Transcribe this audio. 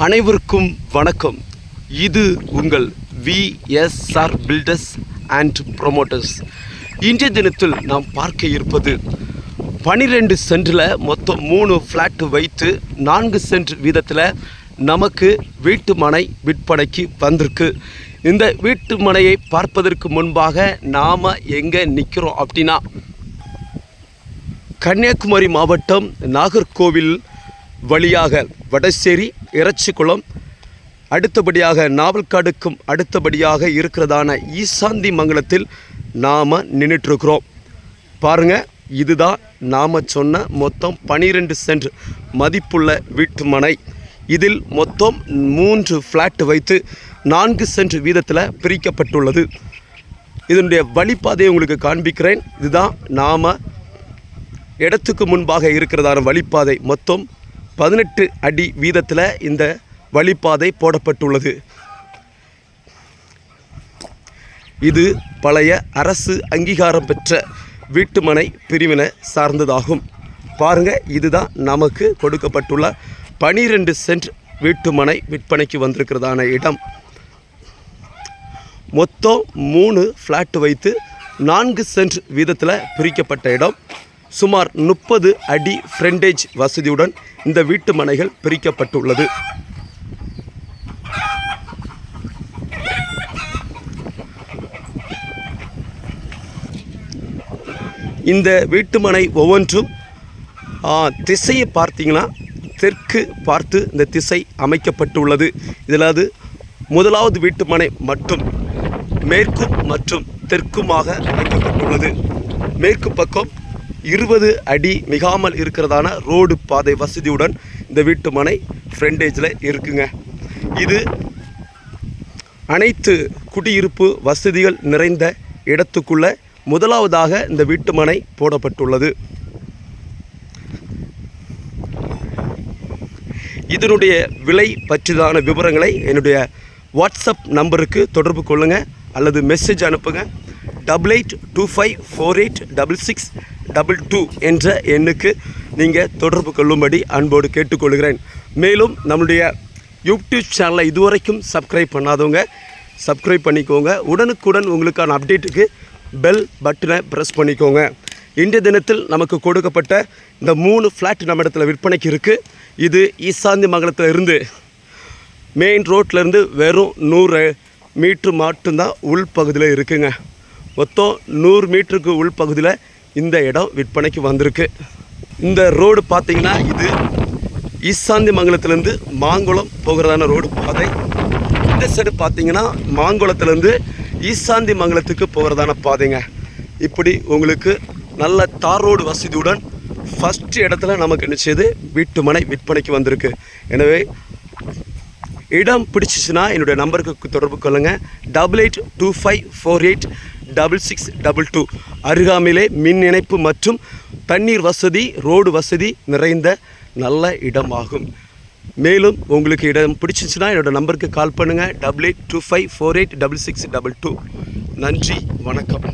அனைவருக்கும் வணக்கம். இது உங்கள் விஎஸ்ஆர் பில்டர்ஸ் அண்ட் ப்ரொமோட்டர்ஸ் இன்றைய தினத்தில் நாம் பார்க்க இருப்பது பனிரெண்டு சென்டில் மொத்தம் மூணு ஃப்ளாட்டு வைத்து நான்கு சென்ட் வீதத்தில் நமக்கு வீட்டு மனை விற்பனைக்கு வந்திருக்கு. இந்த வீட்டு மனையை பார்ப்பதற்கு முன்பாக நாம் எங்கே நிற்கிறோம் அப்படின்னா கன்னியாகுமரி மாவட்டம் நாகர்கோவில் வழியாக வடசேரி இறச்சிக்குளம் அடுத்தபடியாக நாவல்காடுக்கும் அடுத்தபடியாக இருக்கிறதான ஈசாந்தி மங்கலத்தில் நாம் நின்றுட்டுருக்குறோம் பாருங்கள் இதுதான் நாம் சொன்ன மொத்தம் பனிரெண்டு சென்ட் மதிப்புள்ள வீட்டு மனை. இதில் மொத்தம் மூன்று ஃப்ளாட் வைத்து நான்கு சென்ட் வீதத்தில் பிரிக்கப்பட்டுள்ளது. இதனுடைய வழிப்பாதையை உங்களுக்கு காண்பிக்கிறேன். இதுதான் நாம் இடத்துக்கு முன்பாக இருக்கிறதான வழிப்பாதை மொத்தம் பதினெட்டு அடி வீதத்தில் இந்த வழிப்பாதை போடப்பட்டுள்ளது. இது பழைய அரசு அங்கீகாரம் பெற்ற வீட்டுமனை பிரிவினை சார்ந்ததாகும். பாருங்க இதுதான் நமக்கு கொடுக்கப்பட்டுள்ள பனிரெண்டு சென்ட் வீட்டுமனை விற்பனைக்கு வந்திருக்கிறதான இடம். மொத்தம் மூணு ஃப்ளாட் வைத்து நான்கு சென்ட் வீதத்தில் பிரிக்கப்பட்ட இடம். சுமார் முப்பது அடி ஃப்ரெண்டேஜ் வசதியுடன் இந்த வீட்டு மனைகள் பிரிக்கப்பட்டுள்ளது. இந்த வீட்டுமனை ஒவ்வொன்றும் திசையை பார்த்தீங்கன்னா தெற்கு பார்த்து இந்த திசை அமைக்கப்பட்டுள்ளது. இதிலாவது முதலாவது வீட்டுமனை மட்டும் மேற்கும் மற்றும் தெற்குமாக அமைக்கப்பட்டுள்ளது. மேற்கு பக்கம் இருபது அடி மிகாமல் இருக்கிறதான ரோடு பாதை வசதியுடன் இந்த வீட்டு மனை ஃப்ரெண்டேஜில் இருக்குங்க. இது அனைத்து குடியிருப்பு வசதிகள் நிறைந்த இடத்துக்குள்ள முதலாவதாக இந்த வீட்டு மனை போடப்பட்டுள்ளது. இதனுடைய விலை பற்றிதான விவரங்களை என்னுடைய வாட்ஸ்அப் நம்பருக்கு தொடர்பு கொள்ளுங்கள் அல்லது மெசேஜ் அனுப்புங்க. Double eight two five four eight double six double two என்ற எண்ணுக்கு நீங்கள் தொடர்பு கொள்ளும்படி அன்போடு கேட்டுக்கொள்கிறேன். மேலும் நம்முடைய யூடியூப் சேனலை இதுவரைக்கும் சப்ஸ்கிரைப் பண்ணாதவங்க சப்ஸ்கிரைப் பண்ணிக்கோங்க. உடனுக்குடன் உங்களுக்கான அப்டேட்டுக்கு பெல் பட்டனை ப்ரெஸ் பண்ணிக்கோங்க. இன்றைய தினத்தில் நமக்கு கொடுக்கப்பட்ட இந்த மூணு ஃப்ளாட் நம்ம இடத்துல விற்பனைக்கு இருக்குது இது ஈசாந்தி மங்கலத்தில் இருந்து மெயின் ரோட்லேருந்து வெறும் நூறு மீட்ரு மட்டும்தான் உள்பகுதியில் இருக்குங்க. மொத்தம் நூறு மீட்டருக்கு உள்பகுதியில் இந்த இடம் விற்பனைக்கு வந்திருக்கு. இந்த ரோடு பார்த்தீங்கன்னா இது ஈசாந்தி மங்கலத்துலேருந்து மாங்குளம் போகிறதான ரோடு பாதை. இந்த சைடு பார்த்தீங்கன்னா மாங்குளத்துலேருந்து ஈசாந்தி மங்கலத்துக்கு போகிறதான பாதைங்க. இப்படி உங்களுக்கு நல்ல தார் ரோடு வசதியுடன் ஃபஸ்ட் இடத்துல நமக்கு நிச்சயது வீட்டு மனை விற்பனைக்கு வந்திருக்கு. எனவே இடம் பிடிச்சிச்சுன்னா என்னுடைய நம்பருக்கு தொடர்பு கொள்ளுங்கள் double eight two five four eight double six double two அருகாமையிலே மின் இணைப்பு மற்றும் தண்ணீர் வசதி ரோடு வசதி நிறைந்த நல்ல இடமாகும். மேலும் உங்களுக்கு இடம் பிடிச்சிச்சுன்னா என்னோடய நம்பருக்கு கால் பண்ணுங்கள் double eight two five four eight double six double two. நன்றி வணக்கம்.